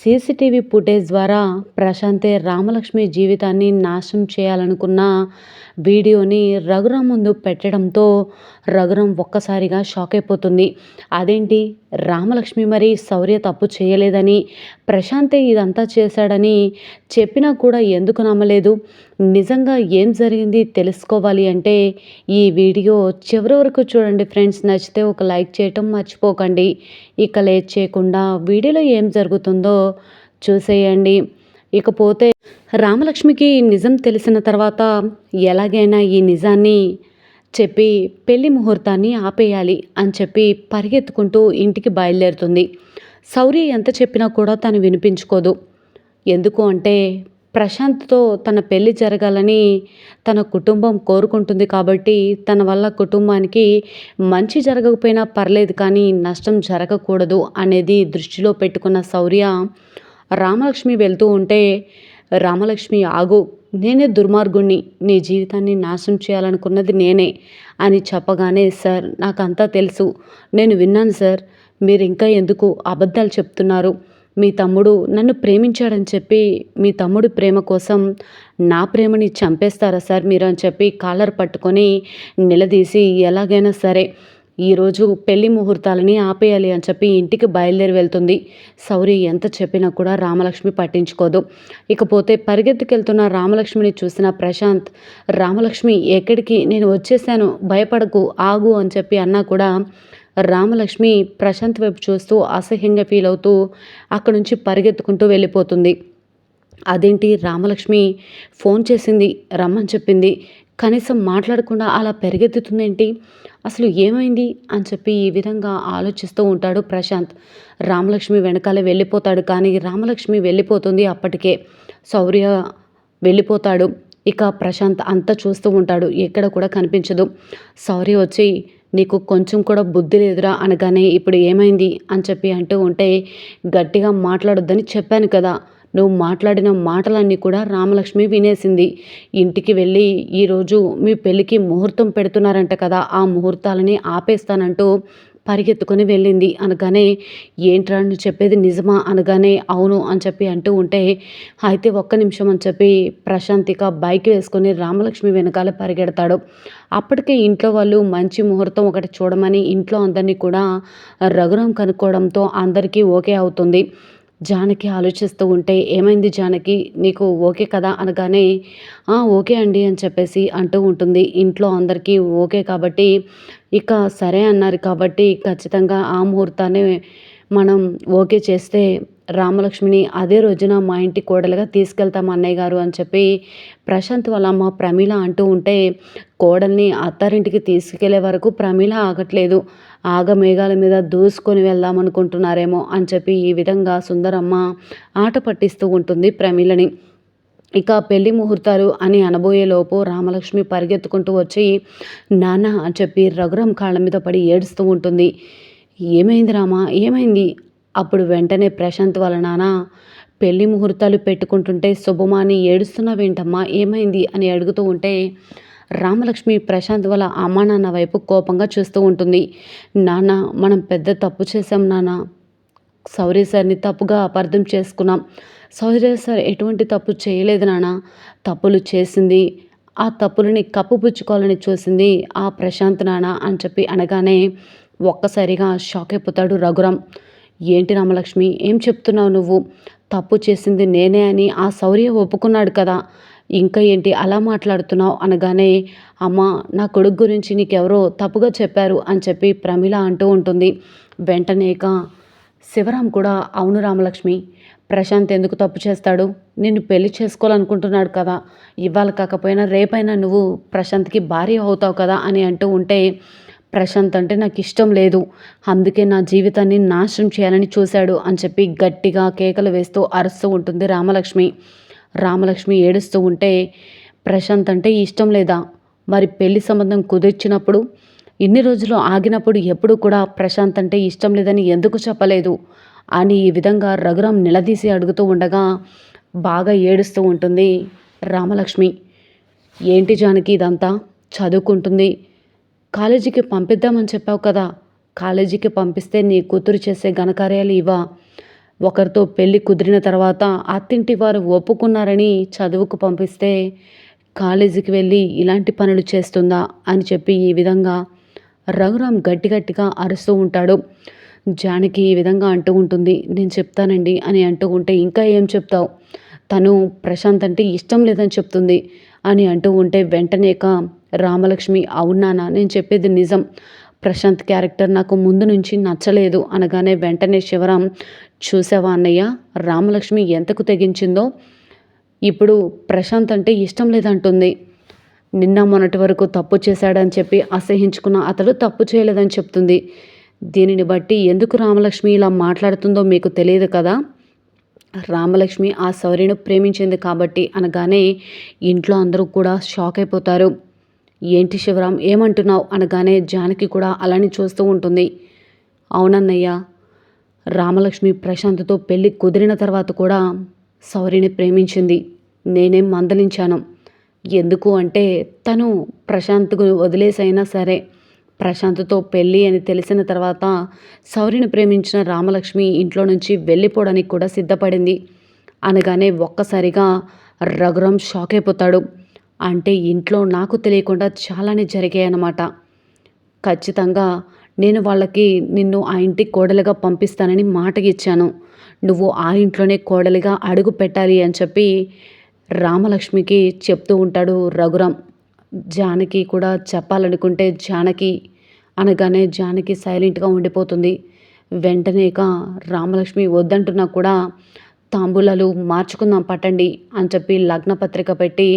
CCTV footage ద్వారా ప్రశాంతే రామలక్ష్మి జీవితాన్ని నాశనం చేయాలనుకున్న వీడియోని రఘురామ్ ముందు పెట్టడంతో రఘురామ్ ఒక్కసారిగా షాక్ అయిపోతుంది. అదేంటి? రామలక్ష్మి మరి శౌర్య తప్పు చేయలేదని ప్రశాంతే ఇదంతా చేశాడని చెప్పినా కూడా ఎందుకు నమ్మలేదు? నిజంగా ఏం జరిగింది తెలుసుకోవాలి అంటే ఈ వీడియో చివరి వరకు చూడండి ఫ్రెండ్స్. నచ్చితే ఒక లైక్ చేయటం మర్చిపోకండి. ఇక లేట్ చేయకుండా వీడియోలో ఏం జరుగుతుందో చూసేయండి. ఇకపోతే రామలక్ష్మికి నిజం తెలిసిన తర్వాత ఎలాగైనా ఈ నిజాన్ని చెప్పి పెళ్ళి ముహూర్తాన్ని ఆపేయాలి అని చెప్పి పరిగెత్తుకుంటూ ఇంటికి బయలుదేరుతుంది. సౌర్య ఎంత చెప్పినా కూడా తను వినిపించుకోదు. ఎందుకు అంటే ప్రశాంత్తో తన పెళ్ళి జరగాలని తన కుటుంబం కోరుకుంటుంది కాబట్టి తన వల్ల కుటుంబానికి మంచి జరగకపోయినా పర్లేదు కానీ నష్టం జరగకూడదు అనేది దృష్టిలో పెట్టుకున్న శౌర్య రామలక్ష్మి వెళ్తూ ఉంటే రామలక్ష్మి ఆగు. నేనే దుర్మార్గుణ్ణి. నీ జీవితాన్ని నాశనం చేయాలనుకున్నది నేనే అని చెప్పగానే సార్ నాకంతా తెలుసు. నేను విన్నాను సార్. మీరు ఇంకా ఎందుకు అబద్ధాలు చెప్తున్నారు? మీ తమ్ముడు నన్ను ప్రేమించాడని చెప్పి మీ తమ్ముడు ప్రేమ కోసం నా ప్రేమని చంపేస్తారా సార్ మీరు అని చెప్పి కాలర్ పట్టుకొని నిలదీసి ఎలాగైనా సరే ఈరోజు పెళ్ళి ముహూర్తాలని ఆపేయాలి అని చెప్పి ఇంటికి బయలుదేరి వెళ్తుంది. సౌరి ఎంత చెప్పినా కూడా రామలక్ష్మి పట్టించుకోదు. ఇకపోతే పరిగెత్తుకెళ్తున్న రామలక్ష్మిని చూసిన ప్రశాంత్ రామలక్ష్మి ఎక్కడికి? నేను వచ్చేసాను. భయపడకు. ఆగు అని చెప్పి అన్నా కూడా రామలక్ష్మి ప్రశాంత్ వైపు చూస్తూ అసహ్యంగా ఫీల్ అవుతూ అక్కడి నుంచి పరిగెత్తుకుంటూ వెళ్ళిపోతుంది. అదేంటి? రామలక్ష్మి ఫోన్ చేసింది రమ్మని చెప్పింది. కనీసం మాట్లాడకుండా అలా పెరిగెత్తుతుందేంటి? అసలు ఏమైంది? అని చెప్పి ఈ విధంగా ఆలోచిస్తూ ఉంటాడు ప్రశాంత్. రామలక్ష్మి వెనకాలే వెళ్ళిపోతాడు కానీ రామలక్ష్మి వెళ్ళిపోతుంది అప్పటికే. శౌర్య వెళ్ళిపోతాడు. ఇక ప్రశాంత్ అంతా చూస్తూ ఉంటాడు. ఎక్కడ కూడా కనిపించదు. శౌర్య వచ్చి నీకు కొంచెం కూడా బుద్ధి లేదురా అనగానే ఇప్పుడు ఏమైంది అని చెప్పి అంటూ ఉంటే గట్టిగా మాట్లాడొద్దని చెప్పాను కదా. నువ్వు మాట్లాడిన మాటలన్నీ కూడా రామలక్ష్మి వినేసింది. ఇంటికి వెళ్ళి ఈరోజు మీ పెళ్ళికి ముహూర్తం పెడుతున్నారంట కదా ఆ ముహూర్తాలని ఆపేస్తానంటూ పరిగెత్తుకొని వెళ్ళింది. అనగానే ఏంట్రా నువ్వు చెప్పేది నిజమా? అనగానే అవును అని చెప్పి అంటూ ఉంటే అయితే ఒక్క నిమిషం అని చెప్పి ప్రశాంతిక బైక్ వేసుకొని రామలక్ష్మి వెనకాల పరిగెడతాడు. అప్పటికే ఇంట్లో వాళ్ళు మంచి ముహూర్తం ఒకటి చూడమని ఇంట్లో అందరినీ కూడా రఘురాం కనుక్కోవడంతో అందరికీ ఓకే అవుతుంది. జానకి ఆలోచిస్తూ ఉంటే ఏమైంది జానకి? నీకు ఓకే కదా? అనగానే ఓకే అండి అని చెప్పేసి అంటూ ఉంటుంది. ఇంట్లో అందరికీ ఓకే కాబట్టి ఇక సరే అన్నారు కాబట్టి ఖచ్చితంగా ఆ ముహూర్తాన్ని మనం ఓకే చేస్తే రామలక్ష్మిని అదే రోజున మా ఇంటి కోడలుగా తీసుకెళ్తాం అన్నయ్య గారు అని చెప్పి ప్రశాంత్ వాళ్ళ అమ్మ ప్రమీల అంటూ ఉంటే కోడల్ని అత్తారింటికి తీసుకెళ్ళే వరకు ప్రమీల ఆగట్లేదు. ఆగమేఘాల మీద దూసుకొని వెళ్దాం అనుకుంటున్నారేమో అని చెప్పి ఈ విధంగా సుందరమ్మ ఆట పట్టిస్తూ ఉంటుంది ప్రమీలని. ఇక పెళ్ళి ముహూర్తాలు అని అనబోయేలోపు రామలక్ష్మి పరిగెత్తుకుంటూ వచ్చి నాన్న అని చెప్పి రఘురం కాళ్ళ మీద పడి ఏడుస్తూ ఉంటుంది. ఏమైంది రామా? ఏమైంది? అప్పుడు వెంటనే ప్రశాంత్ వాళ్ళ నాన్న పెళ్ళి ముహూర్తాలు పెట్టుకుంటుంటే శుభమాని ఏడుస్తున్నావేంటమ్మా? ఏమైంది? అని అడుగుతూ ఉంటే రామలక్ష్మి ప్రశాంత్ వాళ్ళ అమ్మ నాన్న వైపు కోపంగా చూస్తూ ఉంటుంది. నాన్న మనం పెద్ద తప్పు చేసాం నాన్న. సౌర్య సార్ని తప్పుగా అపార్థం చేసుకున్నాం. సౌర్య సార్ ఎటువంటి తప్పు చేయలేదు నాన్న. తప్పులు చేసింది ఆ తప్పులని కప్పుపుచ్చుకోవాలని చూసింది ఆ ప్రశాంత్ నాన్న అని చెప్పి అనగానే ఒక్కసారిగా షాక్ అయిపోతాడు రఘురామ్. ఏంటి రామలక్ష్మి ఏం చెప్తున్నావు నువ్వు? తప్పు చేసింది నేనే అని ఆ శౌర్య ఒప్పుకున్నాడు కదా. ఇంకా ఏంటి అలా మాట్లాడుతున్నావు? అనగానే అమ్మ నా కొడుకు గురించి నీకెవరో తప్పుగా చెప్పారు అని చెప్పి ప్రమిళ అంటూ ఉంటుంది. వెంటనేక శివరాం కూడా అవును రామలక్ష్మి ప్రశాంత్ ఎందుకు తప్పు చేస్తాడు? నిన్ను పెళ్ళి చేసుకోవాలనుకుంటున్నాడు కదా. ఇవాళ కాకపోయినా రేపైనా నువ్వు ప్రశాంత్కి భార్య అవుతావు కదా అని అంటూ ఉంటే ప్రశాంత్ అంటే నాకు ఇష్టం లేదు. అందుకే నా జీవితాన్ని నాశనం చేయాలని చూశాడు అని చెప్పి గట్టిగా కేకలు వేస్తూ అరుస్తూ ఉంటుంది రామలక్ష్మి. రామలక్ష్మి ఏడుస్తూ ఉంటే ప్రశాంత్ అంటే ఇష్టం లేదా? మరి పెళ్ళి సంబంధం కుదిర్చినప్పుడు ఇన్ని రోజులు ఆగినప్పుడు ఎప్పుడు కూడా ప్రశాంత్ అంటే ఇష్టం లేదని ఎందుకు చెప్పలేదు? అని ఈ విధంగా రఘురాం నిలదీసి అడుగుతూ ఉండగా బాగా ఏడుస్తూ ఉంటుంది రామలక్ష్మి. ఏంటి జానకి ఇదంతా? చదువుకుంటుంది. కాలేజీకి పంపిద్దామని చెప్పావు కదా. కాలేజీకి పంపిస్తే నీ కూతురు చేసే ఘనకార్యాలు ఇవా. ఒకరితో పెళ్ళి కుదిరిన తర్వాత అత్తింటి వారు ఒప్పుకున్నారని చదువుకు పంపిస్తే కాలేజీకి వెళ్ళి ఇలాంటి పనులు చేస్తుందా అని చెప్పి ఈ విధంగా రఘురామ్ గట్టి గట్టిగా అరుస్తూ ఉంటాడు. జానకి ఈ విధంగా అంటూ ఉంటుంది. నేను చెప్తానండి అని అంటూ ఉంటే ఇంకా ఏం చెప్తావు? తను ప్రశాంత్ అంటే ఇష్టం లేదని చెప్తుంది అని అంటూ ఉంటే వెంటనేక రామలక్ష్మి అవునానా నేను చెప్పేది నిజం. ప్రశాంత్ క్యారెక్టర్ నాకు ముందు నుంచి నచ్చలేదు. అనగానే వెంటనే శివరాం చూసావా అన్నయ్య? రామలక్ష్మి ఎంతకు తెగించిందో ఇప్పుడు ప్రశాంత్ అంటే ఇష్టం లేదంటుంది. నిన్న మొన్నటి వరకు తప్పు చేశాడని చెప్పి అసహించుకున్న అతడు తప్పు చేయలేదని చెప్తుంది. దీనిని బట్టి ఎందుకు రామలక్ష్మి ఇలా మాట్లాడుతుందో మీకు తెలియదు కదా? రామలక్ష్మి ఆ శౌర్యను ప్రేమించింది కాబట్టి అనగానే ఇంట్లో అందరూ కూడా షాక్ అయిపోతారు. ఏంటి శివరాం ఏమంటున్నావు? అనగానే జానకి కూడా అలానే చూస్తూ ఉంటుంది. అవునన్నయ్య రామలక్ష్మి ప్రశాంత్తో పెళ్ళి కుదిరిన తర్వాత కూడా సౌరిని ప్రేమించింది. నేనేం మందలించాను. ఎందుకు అంటే తను ప్రశాంత్కు వదిలేసైనా సరే ప్రశాంత్తో పెళ్ళి అని తెలిసిన తర్వాత సౌరిని ప్రేమించిన రామలక్ష్మి ఇంట్లో నుంచి వెళ్ళిపోవడానికి కూడా సిద్ధపడింది. అనగానే ఒక్కసారిగా రఘురం షాక్ అయిపోతాడు. అంటే ఇంట్లో నాకు తెలియకుండా చాలానే జరిగాయి అన్నమాట ఖచ్చితంగా నేను వాళ్ళకి నిన్ను ఆ ఇంటికి కోడలుగా పంపిస్తానని మాట ఇచ్చాను నువ్వు ఆ ఇంట్లోనే కోడలిగా అడుగు పెట్టాలి అని చెప్పి రామలక్ష్మికి చెప్తూ ఉంటాడు రఘురాం. జానకి కూడా చెప్పాలనుకుంటే జానకి అనగానే జానకి సైలెంట్గా ఉండిపోతుంది. వెంటనే ఇక రామలక్ష్మి వద్దంటున్నా కూడా తాంబూలాలు మార్చుకుందాం పట్టండి అని చెప్పి లగ్నపత్రిక పెట్టి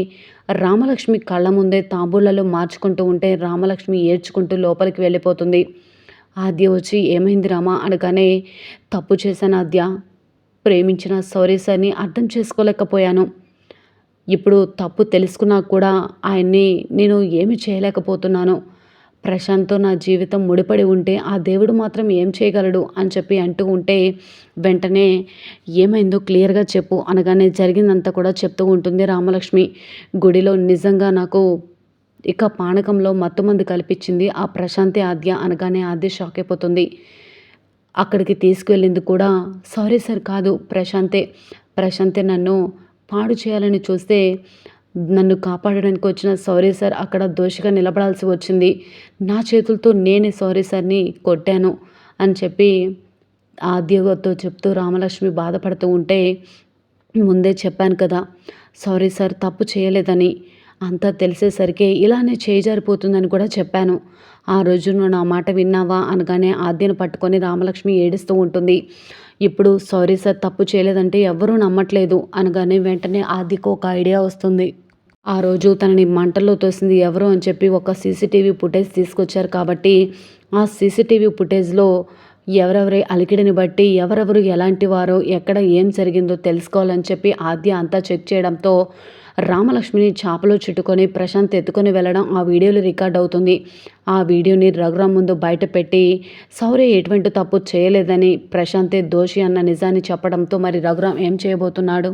రామలక్ష్మి కళ్ళ ముందే తాంబూలాలు మార్చుకుంటూ ఉంటే రామలక్ష్మి ఏడ్చుకుంటూ లోపలికి వెళ్ళిపోతుంది. ఆద్య వచ్చి ఏమైంది రామా? అనగానే తప్పు చేశాను ఆద్య. ప్రేమించిన సారీ సార్ని అర్థం చేసుకోలేకపోయాను. ఇప్పుడు తప్పు తెలుసుకున్నా కూడా ఆయన్ని నేను ఏమి చేయలేకపోతున్నాను. ప్రశాంత్తో నా జీవితం ముడిపడి ఉంటే ఆ దేవుడు మాత్రం ఏం చేయగలడు అని చెప్పి అంటూ ఉంటే వెంటనే ఏమైందో క్లియర్గా చెప్పు అనగానే జరిగిందంతా కూడా చెప్తూ ఉంటుంది రామలక్ష్మి. గుడిలో నిజంగా నాకు ఇక పానకంలో మత్తుమంది కల్పించింది ఆ ప్రశాంతి ఆద్య అనగానే ఆద్య షాక్ అయిపోతుంది. అక్కడికి తీసుకువెళ్ళింది కూడా సారీ సార్ కాదు ప్రశాంతే. ప్రశాంతే నన్ను పాడు చేయాలని చూస్తే నన్ను కాపాడడానికి వచ్చిన సారీ సార్ అక్కడ దోషిగా నిలబడాల్సి వచ్చింది. నా చేతులతో నేనే సారీ సార్ని కొట్టాను అని చెప్పి ఆద్యతో చెప్తూ రామలక్ష్మి బాధపడుతూ ఉంటే ముందే చెప్పాను కదా సారీ సార్ తప్పు చేయలేదని. అంతా తెలిసేసరికి ఇలానే చేజారిపోతుందని కూడా చెప్పాను. ఆ రోజు నువ్వు నా మాట విన్నావా అనగానే ఆద్యను పట్టుకొని రామలక్ష్మి ఏడుస్తూ ఉంటుంది. ఇప్పుడు సారీ సార్ తప్పు చేయలేదంటే ఎవ్వరూ నమ్మట్లేదు అనగానే వెంటనే ఆద్యకు ఒక ఐడియా వస్తుంది. ఆ రోజు తనని మంటల్లో తోసింది ఎవరు అని చెప్పి ఒక సీసీటీవీ ఫుటేజ్ తీసుకొచ్చారు కాబట్టి ఆ సీసీటీవీ ఫుటేజ్లో ఎవరెవరి అలికిడిని బట్టి ఎవరెవరు ఎలాంటి వారో ఎక్కడ ఏం జరిగిందో తెలుసుకోవాలని చెప్పి ఆద్య అంతా చెక్ చేయడంతో రామలక్ష్మిని చేపలో చుట్టుకొని ప్రశాంత్ ఎత్తుకొని వెళ్ళడం ఆ వీడియోలో రికార్డ్ అవుతుంది. ఆ వీడియోని రఘురామ్ ముందు బయట పెట్టి సౌర్య ఎటువంటి తప్పు చేయలేదని ప్రశాంతే దోషి అన్న నిజాన్ని చెప్పడంతో మరి రఘురామ్ ఏం చేయబోతున్నాడు?